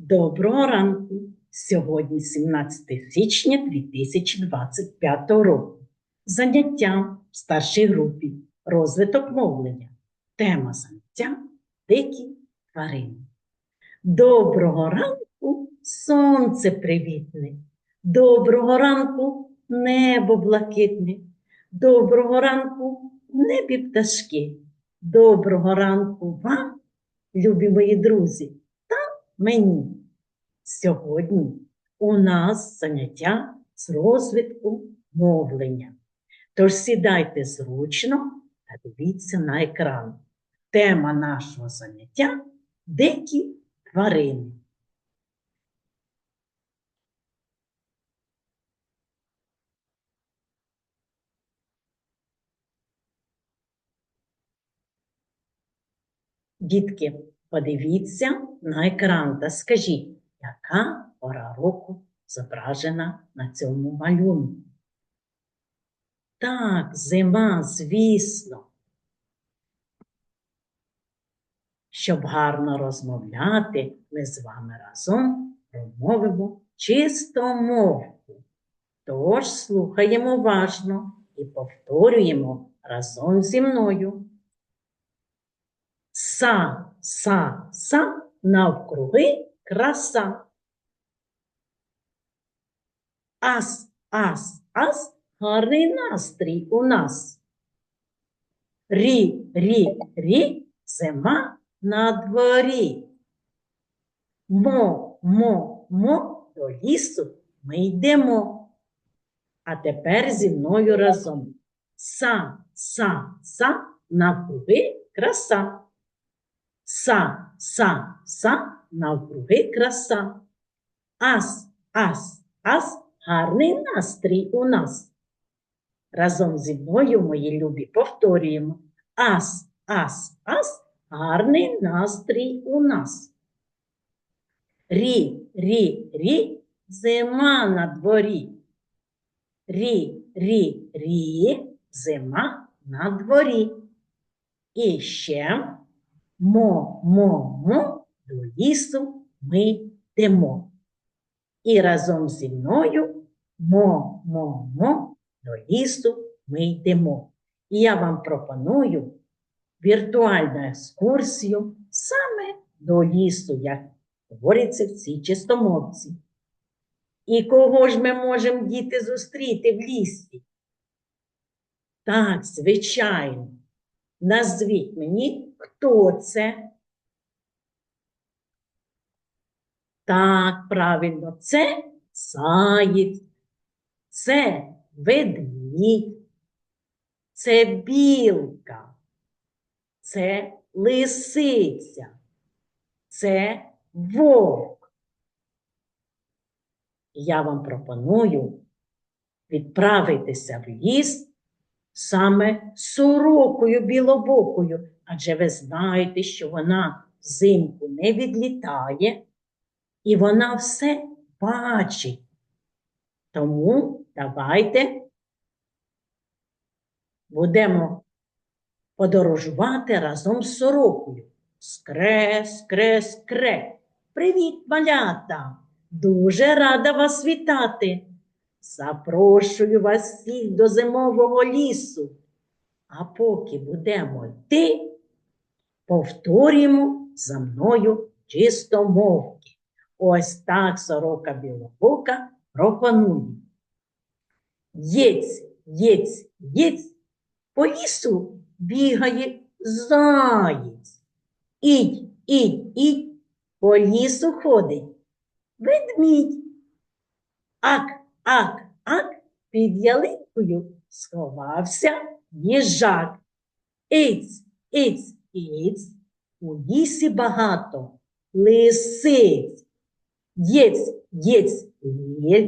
Доброго ранку! Сьогодні 17 січня 2025 року. Заняття в старшій групі. Розвиток мовлення. Тема заняття дикі тварини. Доброго ранку, сонце привітне. Доброго ранку, небо блакитне. Доброго ранку, небі пташки. Доброго ранку вам, любі мої друзі, мені. Сьогодні у нас заняття з розвитку мовлення. Тож сідайте зручно та дивіться на екран. Тема нашого заняття дикі тварини. Дітки, подивіться на екран та скажіть, яка пора року зображена на цьому малюнку? Так, зима, звісно. Щоб гарно розмовляти, ми з вами разом промовимо чистомовку. Тож слухаємо уважно і повторюємо разом зі мною. Са, са, са, навкруги краса. Ас, ас, ас, гарний настрій у нас. Рі, рі, рі, зима на дворі. Мо, мо, мо, до лісу ми йдемо. А тепер зі мною разом. Са, са, са, навкруги краса. Са, са, са, навкруги краса. Ас, ас, ас, гарний настрій у нас. Разом зі мною, мої любі, повторюємо. Ас, ас, ас, гарний настрій у нас. Рі, рі, рі, зима на дворі. Рі, рі, рі, зима на дворі. І ще мо, мо, мо, до лісу ми йдемо. І разом зі мною мо, мо, мо, до лісу ми йдемо. І я вам пропоную віртуальну екскурсію саме до лісу, як говориться в цій чистомовці. І кого ж ми можемо діти зустріти в лісі? Так, звичайно. Назвіть мені, хто це? Так, правильно, це заєць, це ведмідь, це білка, це лисиця, це вовк. Я вам пропоную відправитися в ліс саме сорокою білобокою, адже ви знаєте, що вона взимку не відлітає, і вона все бачить. Тому давайте будемо подорожувати разом з сорокою. Скре, скре, скре. Привіт, малята! Дуже рада вас вітати. Запрошую вас всіх до зимового лісу. А поки будемо йти, повторюємо за мною чистомовки. Ось так сорока білобока пропонує. Єць, єць, єць, по лісу бігає заєць. Ідь, ідь, ідь, по лісу ходить ведмідь. Ак, ак, ак, під ялинкою сховався їжак. Іць, іць, іць, у лісі багато лисиць. Єць, єць,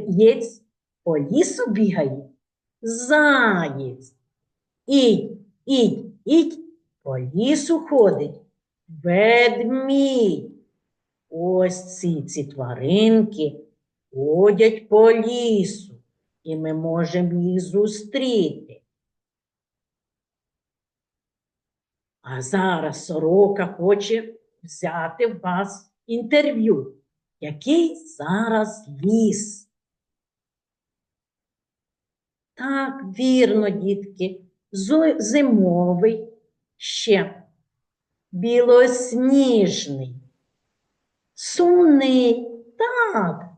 єць, по лісу бігає заєць. Ідь, ідь, ідь, по лісу ходить ведмідь. Ось ці, ці тваринки ходять по лісу, і ми можемо їх зустріти. А зараз сорока хоче взяти в вас інтерв'ю. який зараз ліс. Так, вірно, дітки, зимовий ще білосніжний, сумний, так,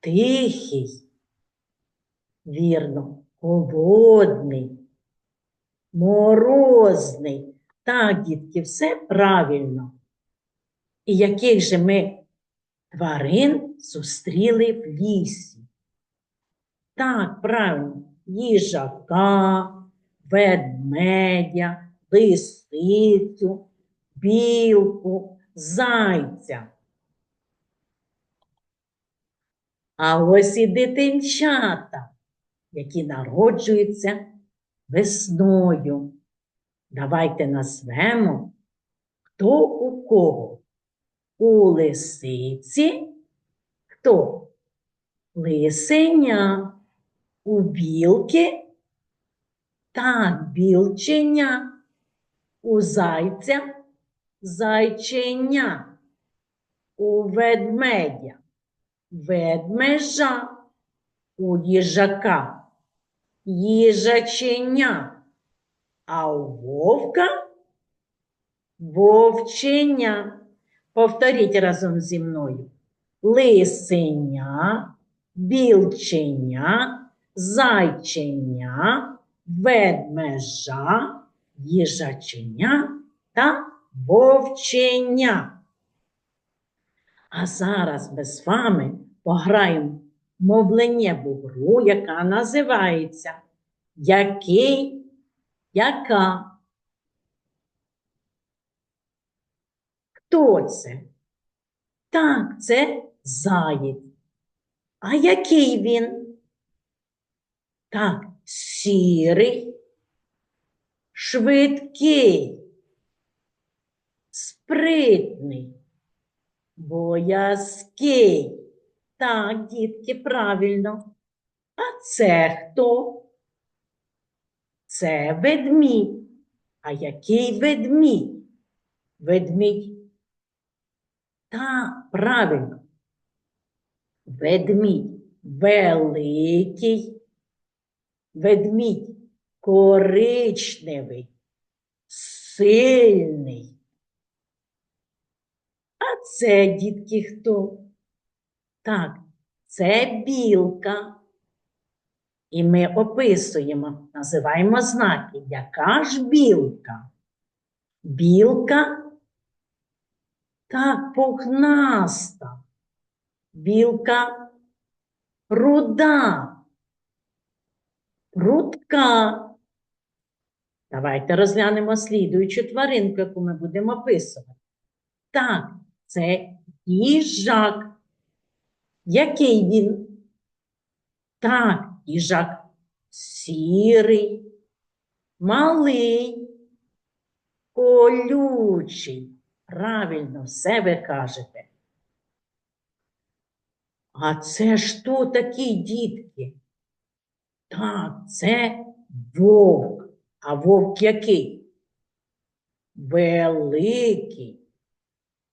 тихий, вірно, холодний, морозний. Так, дітки, все правильно. І яких же ми тварин зустріли в лісі? Так, правильно, їжака, ведмедя, лисицю, білку, зайця. А ось і дитинчата, які народжуються весною. Давайте назвемо, хто у кого. У лисиці хто? Лисеня. У білки так, білченя. У зайця зайченя. У ведмедя ведмежа. У їжака їжаченя. А у вовка вовченя. Повторіть разом зі мною. Лисеня, білченя, зайченя, ведмежа, їжаченя та вовченя. А зараз ми з вами пограємо в мовленнєву гру, яка називається Який, яка. Хто це? Так, це заєць. А який він? Так, сірий, швидкий, спритний, боязкий. Так, дітки, правильно. А це хто? Це ведмідь. А який ведмідь? Ведмідь. Так, правильно. Ведмідь великий, ведмідь коричневий, сильний. А це, дітки, хто? Так, це білка. І ми описуємо, називаємо знаки. Яка ж білка? Білка так пухнаста. Білка руда. Прудка. Давайте розглянемо слідуючу тваринку, яку ми будемо описувати. Так, це їжак. Який він? Так, їжак сірий, малий, колючий. Правильно, все ви кажете. А це ж хто такі дітки? Так, це вовк. А вовк який? Великий,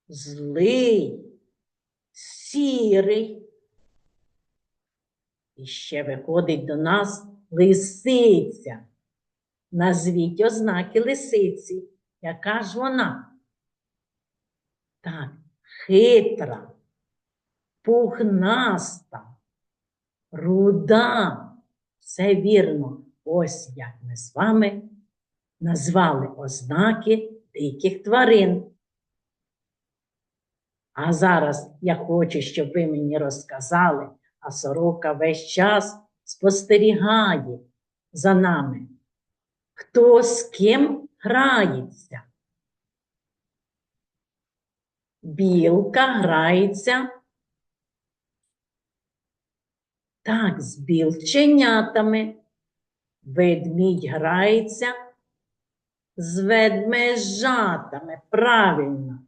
злий, сірий. І ще виходить до нас лисиця. Назвіть ознаки лисиці. Яка ж вона? Так, хитра, пухнаста, руда. Все вірно. Ось як ми з вами назвали ознаки диких тварин. А зараз я хочу, щоб ви мені розказали, а сорока весь час спостерігає за нами. Хто з ким грається? Білка грається. Так, з білченятами. Ведмідь грається з ведмежатами. Правильно.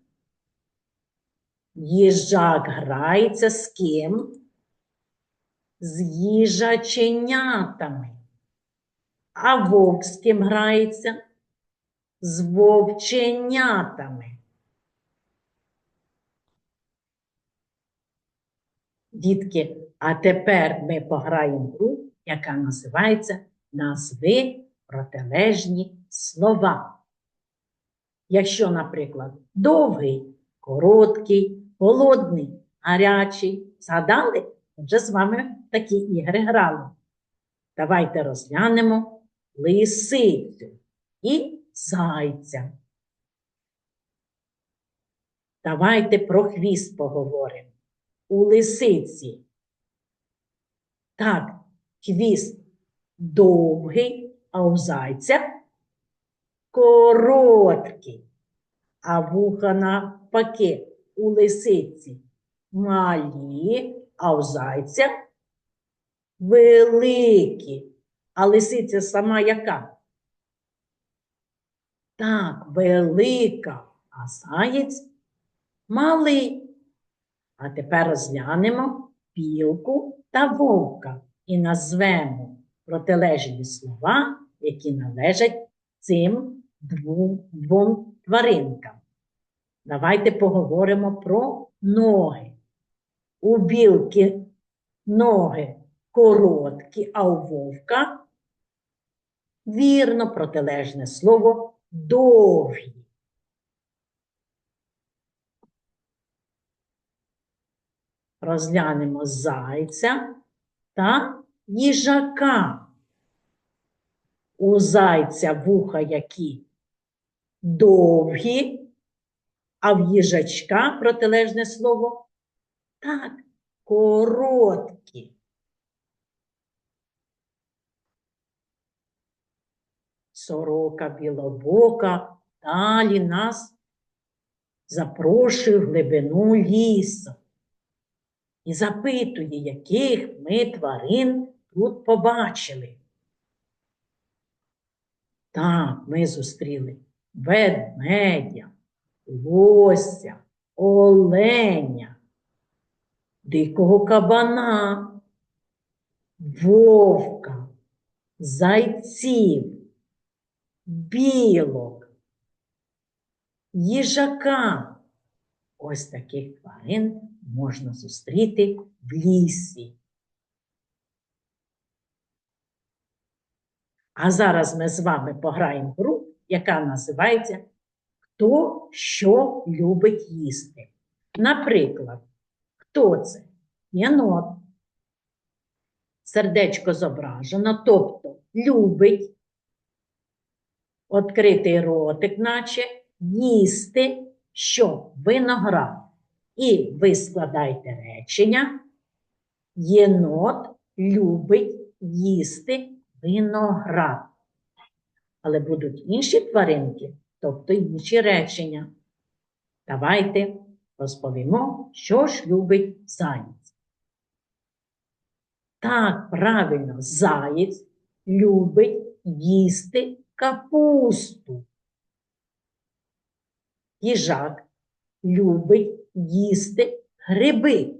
Їжак грається з ким? З їжаченятами. А вовк з ким грається? З вовченятами. Дітки, а тепер ми пограємо гру, яка називається Назви протилежні слова. Якщо, наприклад, довгий, короткий, холодний, гарячий, згадали, вже з вами такі ігри грали. Давайте розглянемо лисицю і зайця. Давайте про хвіст поговоримо. У лисиці. Так, хвіст довгий, а у зайця короткий. А вуха навпаки у лисиці малі, а у зайця великі. А лисиця сама яка? Так, велика, а заєць малий. А тепер розглянемо білку та вовка і назвемо протилежні слова, які належать цим двом, тваринкам. Давайте поговоримо про ноги. У білки ноги короткі, а у вовка вірно протилежне слово довгі. Розглянемо зайця та їжака. У зайця вуха які довгі, а в їжачка протилежне слово так, короткі. Сорока білобока далі нас запрошує в глибину лісу і запитує, яких ми тварин тут побачили. Так, ми зустріли ведмедя, лося, оленя, дикого кабана, вовка, зайців, білок, їжака. Ось таких тварин можна зустріти в лісі. А зараз ми з вами пограємо гру, яка називається Хто що любить їсти. Наприклад, хто це? Єнот. Сердечко зображено, тобто любить відкритий ротик, наче їсти що виноград. І ви складаєте речення. Єнот любить їсти виноград. Але будуть інші тваринки, тобто інші речення. Давайте розповімо, що ж любить заєць. Так, правильно, заєць любить їсти капусту. Їжак любить їсти гриби.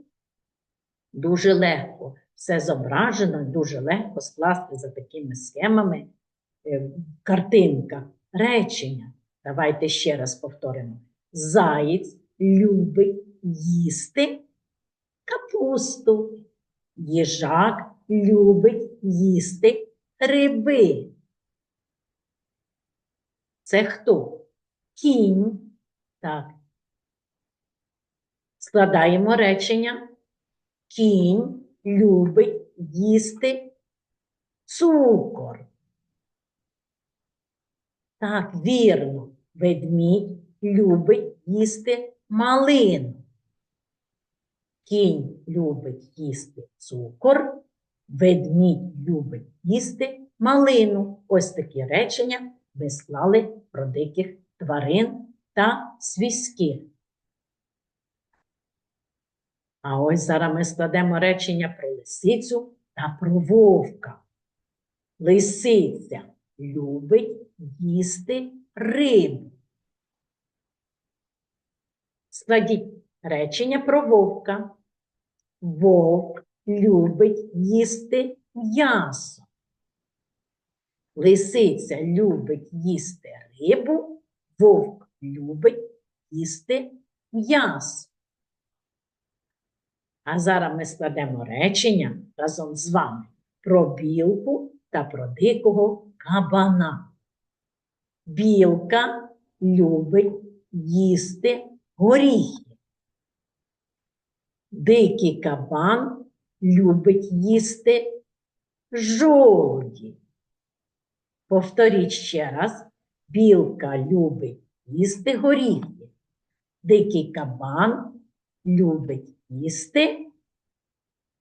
Дуже легко все зображено, дуже легко скласти за такими схемами е, картинка, речення. Давайте ще раз повторимо. Заєць любить їсти капусту. Їжак любить їсти гриби. Це хто? Кінь. Так. Складаємо речення. Кінь любить їсти цукор. Так, вірно, ведмідь любить їсти малину. Кінь любить їсти цукор, ведмідь любить їсти малину. Ось такі речення ви склали про диких тварин та свійських. А ось зараз ми складемо речення про лисицю та про вовка. Лисиця любить їсти рибу. Складіть речення про вовка. Вовк любить їсти м'ясо. Лисиця любить їсти рибу, вовк любить їсти м'ясо. А зараз ми складемо речення разом з вами про білку та про дикого кабана. Білка любить їсти горіхи. Дикий кабан любить їсти жолуді. Повторіть ще раз. Білка любить їсти горіхи. Дикий кабан любить їсти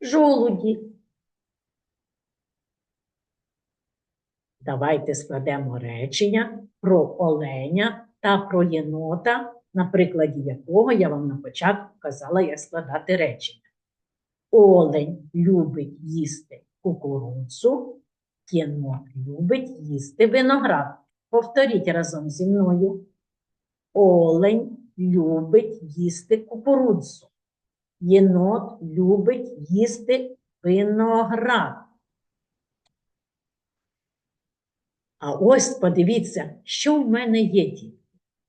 жолуді. Давайте складемо речення про оленя та про єнота, на прикладі якого я вам на початку казала, як складати речення. Олень любить їсти кукурудзу, єнот любить їсти виноград. Повторіть разом зі мною. Олень любить їсти кукурудзу. Єнот любить їсти виноград. А ось подивіться, що в мене є дітки.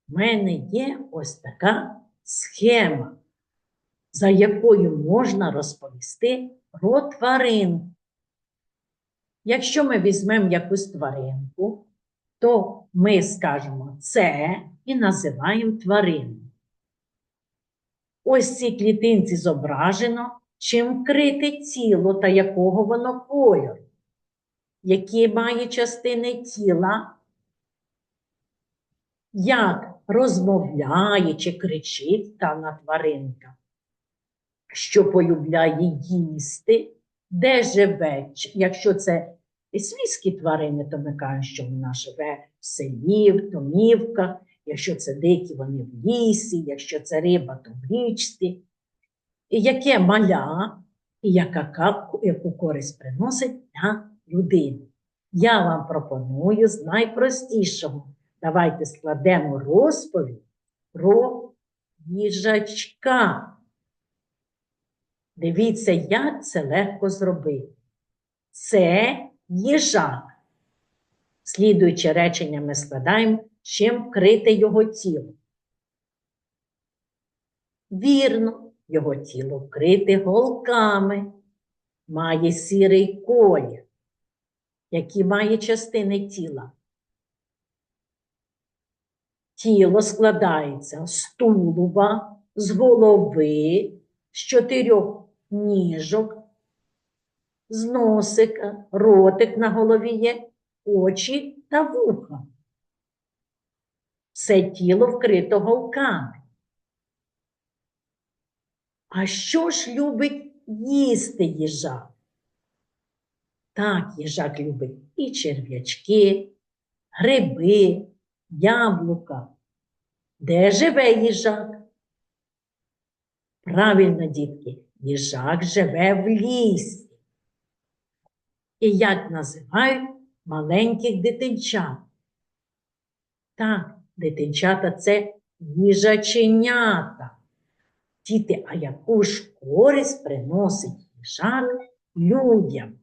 В мене є ось така схема, за якою можна розповісти про тваринку. Якщо ми візьмемо якусь тваринку, то ми скажемо це і називаємо тварину. Ось цій клітинці зображено, чим вкрите тіло та якого воно кольору, які має частини тіла, як розмовляє чи кричить дана тваринка, що полюбляє їсти, де живе, якщо це свійські тварини, то ми кажемо, що вона живе в селі, в домівках, якщо це дикі, вони в лісі, якщо це риба, то в річці. І яке маля, і яка, яку користь приносить для людини. Я вам пропоную з найпростішого. Давайте складемо розповідь про їжачка. Дивіться, як це легко зробити. Це їжак. Слідуюче речення ми складаємо, чим вкрите його тіло. Вірно, його тіло вкрите голками, має сірий колір, які має частини тіла. Тіло складається з тулуба, з голови, з чотирьох ніжок, з носика, ротик на голові є, очі та вуха. Все тіло вкрито голками. А що ж любить їсти їжак? Так, їжак любить і черв'ячки, гриби, яблука. Де живе їжак? Правильно, дітки, їжак живе в лісі. І як називають маленьких дитинчат? Так, дитинчата це їжаченята. Діти, а яку ж користь приносить їжак людям?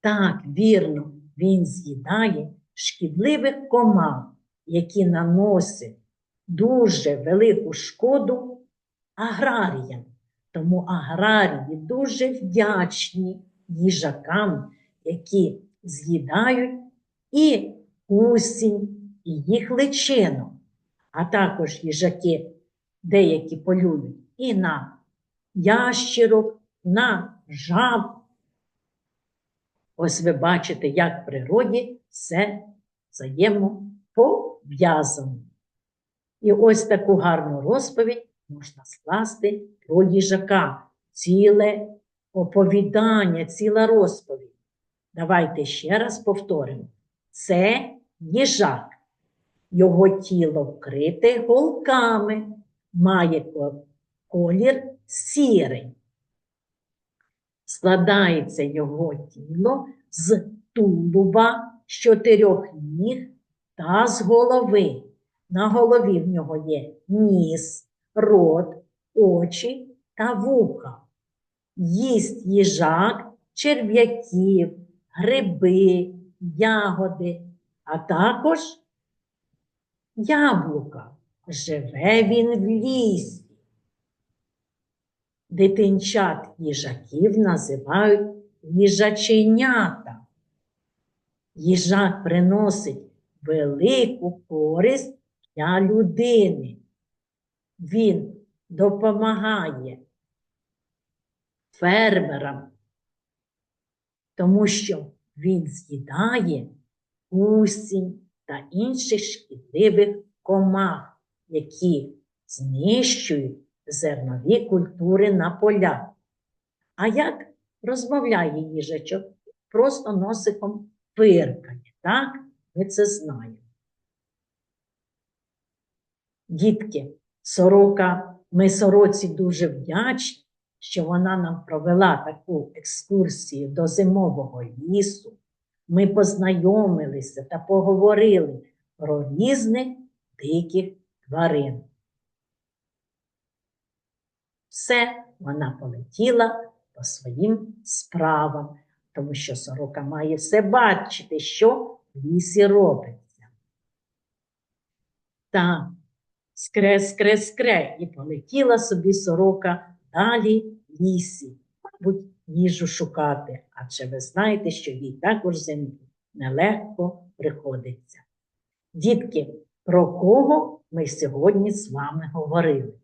Так, вірно, він з'їдає шкідливих комах, які наносять дуже велику шкоду аграріям. Тому аграрії дуже вдячні їжакам, які з'їдають і гусінь, і їх личину, а також їжаки деякі полюють і на ящерок, на жаб. Ось ви бачите, як в природі все взаємопов'язано. І ось таку гарну розповідь можна скласти про їжака, ціле оповідання, ціла розповідь. Давайте ще раз повторимо. Це їжак. Його тіло вкрите голками, має колір сірий. Складається його тіло з тулуба, з чотирьох ніг та з голови. На голові в нього є ніс, рот, очі та вуха. Їсть їжак, черв'яків, гриби, ягоди, а також яблука. Живе він в лісі. Дитинчат їжаків називають їжаченята. Їжак приносить велику користь для людини. Він допомагає фермерам, тому що він з'їдає гусінь та інших шкідливих комах, які знищують зернові культури на полях. А як розмовляє їжачок? Просто носиком пиркає, так? Ми це знаємо. Дітки, сорока, ми сороці дуже вдячні, що вона нам провела таку екскурсію до зимового лісу. Ми познайомилися та поговорили про різних диких тварин. Все, вона полетіла по своїм справам, тому що сорока має все бачити, що в лісі робиться. Так, скре, скре, скре, і полетіла собі сорока далі в лісі, мабуть, їжу шукати, адже ви знаєте, що їй також землі нелегко приходиться. Дітки, про кого ми сьогодні з вами говорили?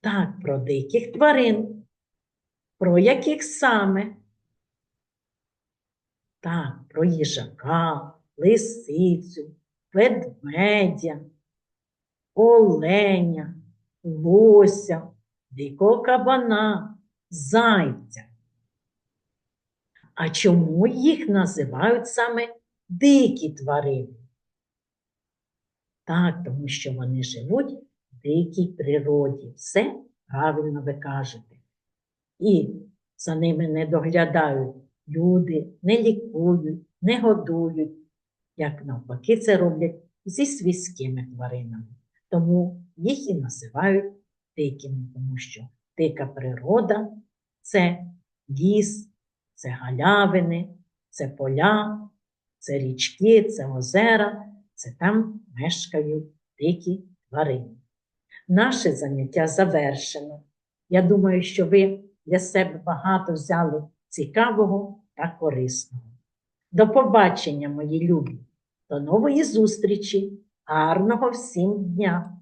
Так, про диких тварин. Про яких саме? Так, про їжака, лисицю, ведмедя, оленя, лося, дикого кабана, зайця. А чому їх називають саме дикі тварини? Так, тому що вони живуть в дикій природі. Все правильно ви кажете. І за ними не доглядають люди, не лікують, не годують, як навпаки це роблять зі свійськими тваринами. Тому їх і називають дикими, тому що дика природа це ліс, це галявини, це поля, це річки, це озера, це там мешкають дикі тварини. Наше заняття завершено. Я думаю, що ви для себе багато взяли цікавого та корисного. До побачення, мої любі, до нової зустрічі, гарного всім дня!